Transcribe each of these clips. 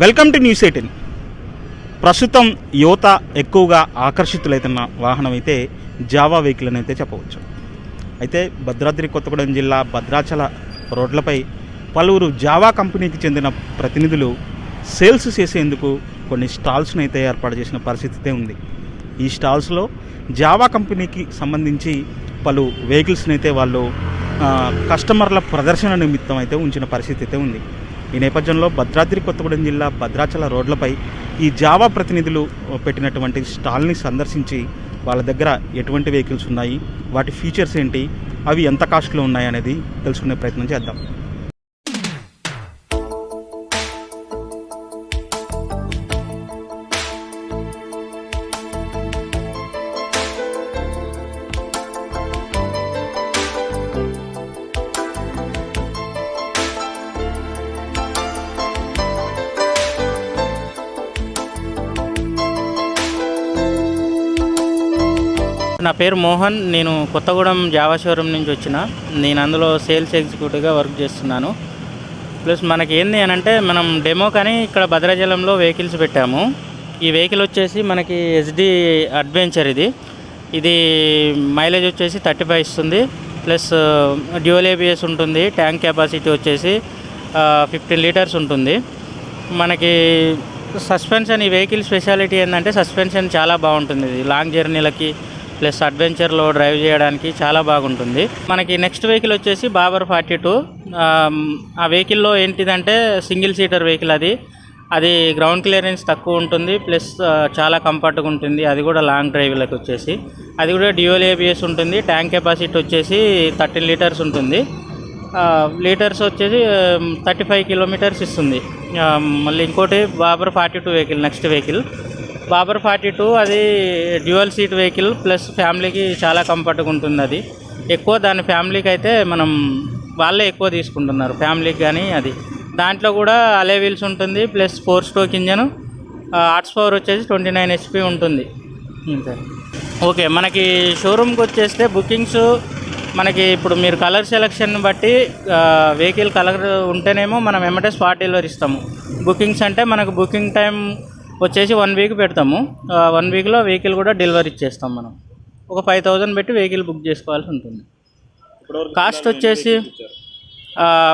Welcome to news eighteen. ప్రస్తుతం యువత ఎక్కువగా ఆకర్షితులైతున్న వాహనం అయితే జావా వెహికల్ అని అయితే చెప్పవచ్చు. అయితే భద్రాద్రి కొత్తగూడెం జిల్లా భద్రాచల రోడ్లపై పలువురు జావా కంపెనీకి చెందిన ప్రతినిధులు సేల్స్ చేసేందుకు కొన్ని స్టాల్స్ను అయితే ఏర్పాటు చేసిన పరిస్థితి ఉంది. ఈ స్టాల్స్లో జావా కంపెనీకి సంబంధించి పలు వెహికల్స్ని అయితే వాళ్ళు కస్టమర్ల ప్రదర్శన నిమిత్తం అయితే ఉంచిన పరిస్థితి అయితే ఉంది. ఈ నేపథ్యంలో భద్రాద్రి కొత్తగూడెం జిల్లా భద్రాచల రోడ్లపై ఈ జావా ప్రతినిధులు పెట్టినటువంటి స్టాల్ని సందర్శించి వాళ్ళ దగ్గర ఎటువంటి వెహికల్స్ ఉన్నాయి వాటి ఫీచర్స్ ఏంటి అవి ఎంత కాస్ట్లో ఉన్నాయి అనేది తెలుసుకునే ప్రయత్నం చేద్దాం. నా పేరు మోహన్ నేను కొత్తగూడెం జావా షోరూమ్ నుంచి వచ్చిన. నేను అందులో సేల్స్ ఎగ్జిక్యూటివ్గా వర్క్ చేస్తున్నాను. ప్లస్ మనకి ఏంది అని అంటే మనం డెమో కానీ ఇక్కడ భద్రాచలంలో వెహికల్స్ పెట్టాము. ఈ వెహికల్ వచ్చేసి మనకి ఎస్డి అడ్వెంచర్ ఇది. ఇది మైలేజ్ వచ్చేసి థర్టీ ఫైవ్ ఇస్తుంది. ప్లస్ డ్యూయల్ ఏబిఎస్ ఉంటుంది ట్యాంక్ కెపాసిటీ వచ్చేసి ఫిఫ్టీన్ లీటర్స్ ఉంటుంది. మనకి సస్పెన్షన్ ఈ వెహికల్ స్పెషాలిటీ ఏంటంటే సస్పెన్షన్ చాలా బాగుంటుంది. ఇది లాంగ్ జర్నీలకి ప్లస్ అడ్వెంచర్లో డ్రైవ్ చేయడానికి చాలా బాగుంటుంది. మనకి నెక్స్ట్ వెహికల్ వచ్చేసి బాబర్ ఫార్టీ టూ. ఆ వెహికల్లో ఏంటిదంటే సింగిల్ సీటర్ వెహికల్ అది. అది గ్రౌండ్ క్లియరెన్స్ తక్కువ ఉంటుంది ప్లస్ చాలా కంఫర్ట్గా ఉంటుంది. అది కూడా లాంగ్ డ్రైవ్లకు వచ్చేసి. అది కూడా డ్యూయల్ ఏబిఎస్ ఉంటుంది ట్యాంక్ కెపాసిటీ వచ్చేసి థర్టీన్ లీటర్స్ ఉంటుంది. లీటర్స్ వచ్చేసి థర్టీ ఫైవ్ కిలోమీటర్స్ ఇస్తుంది. మళ్ళీ ఇంకోటి Bobber forty two vehicle next vehicle. Bobber forty two అది డ్యూయల్ సీట్ వెహికల్ ప్లస్ ఫ్యామిలీకి చాలా కంఫర్ట్గా ఉంటుంది అది ఎక్కువ దాని ఫ్యామిలీకి అయితే మనం వాళ్ళే ఎక్కువ తీసుకుంటున్నారు ఫ్యామిలీకి కానీ అది. దాంట్లో కూడా అలే వీల్స్ ఉంటుంది ప్లస్ ఫోర్ స్ట్రోక్ ఇంజన్ ఆర్ట్స్ పవర్ వచ్చేసి ట్వంటీ నైన్ హెచ్పి ఉంటుంది. ఓకే మనకి షోరూమ్కి వచ్చేస్తే బుకింగ్స్ మనకి ఇప్పుడు మీరు కలర్ సెలెక్షన్ బట్టి వెహికల్ కలర్ ఉంటేనేమో మనం ఎమ్మటే స్పాట్ డెలివరీ ఇస్తాము. బుకింగ్స్ అంటే మనకు బుకింగ్ టైం వచ్చేసి వన్ వీక్ పెడతాము. వన్ వీక్లో వెహికల్ కూడా డెలివరీ ఇచ్చేస్తాం మనం. ఒక ఫైవ్ థౌజండ్ పెట్టి వెహికల్ బుక్ చేసుకోవాల్సి ఉంటుంది. కాస్ట్ వచ్చేసి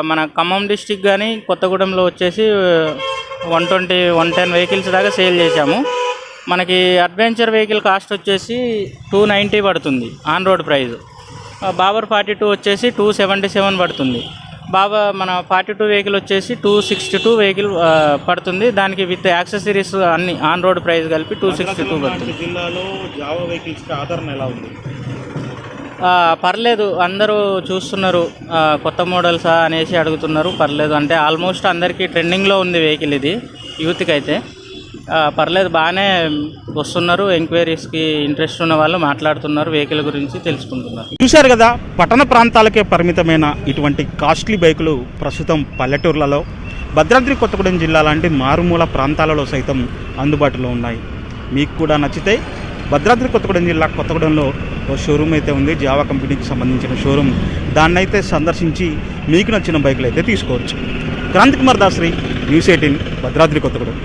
మన ఖమ్మం డిస్టిక్ కానీ కొత్తగూడెంలో వచ్చేసి one twenty one ten vehicles దాకా సేల్ చేశాము. మనకి అడ్వెంచర్ వెహికల్ కాస్ట్ వచ్చేసి టూ నైంటీ పడుతుంది on road price bobber forty two వచ్చేసి టూ సెవెంటీ సెవెన్ పడుతుంది. బాబా మన ఫార్టీ టూ వెహికల్ వచ్చేసి టూ సిక్స్టీ టూ వెహికల్ పడుతుంది. దానికి విత్ యాక్సెసరీస్ అన్ని ఆన్ రోడ్ ప్రైస్ కలిపి టూ సిక్స్టీ టూ పడుతుంది. జిల్లాలో జావా వెహికల్స్కి ఆదరణ ఎలా ఉంది? పర్లేదు. అందరూ చూస్తున్నారు. కొత్త మోడల్సా అనేసి అడుగుతున్నారు. పర్లేదు. అంటే ఆల్మోస్ట్ అందరికీ ట్రెండింగ్లో ఉంది వెహికల్ ఇది యూత్కి అయితే పర్లేదు బాగానే వస్తున్నారు. ఎంక్వైరీస్కి ఇంట్రెస్ట్ ఉన్న వాళ్ళు మాట్లాడుతున్నారు వెహికల్ గురించి తెలుసుకుంటున్నారు. చూశారు కదా పట్టణ ప్రాంతాలకే పరిమితమైన ఇటువంటి కాస్ట్లీ బైకులు ప్రస్తుతం పల్లెటూర్లలో భద్రాద్రి కొత్తగూడెం జిల్లా లాంటి మారుమూల ప్రాంతాలలో సైతం అందుబాటులో ఉన్నాయి. మీకు కూడా నచ్చితే భద్రాద్రి కొత్తగూడెం జిల్లా కొత్తగూడెంలో ఓ షోరూమ్ అయితే ఉంది. జావా కంపెనీకి సంబంధించిన షోరూమ్. దాన్ని అయితే సందర్శించి మీకు నచ్చిన బైకులు అయితే తీసుకోవచ్చు. Kranthi Kumar Dasri news eighteen Bhadradri Kothagudem.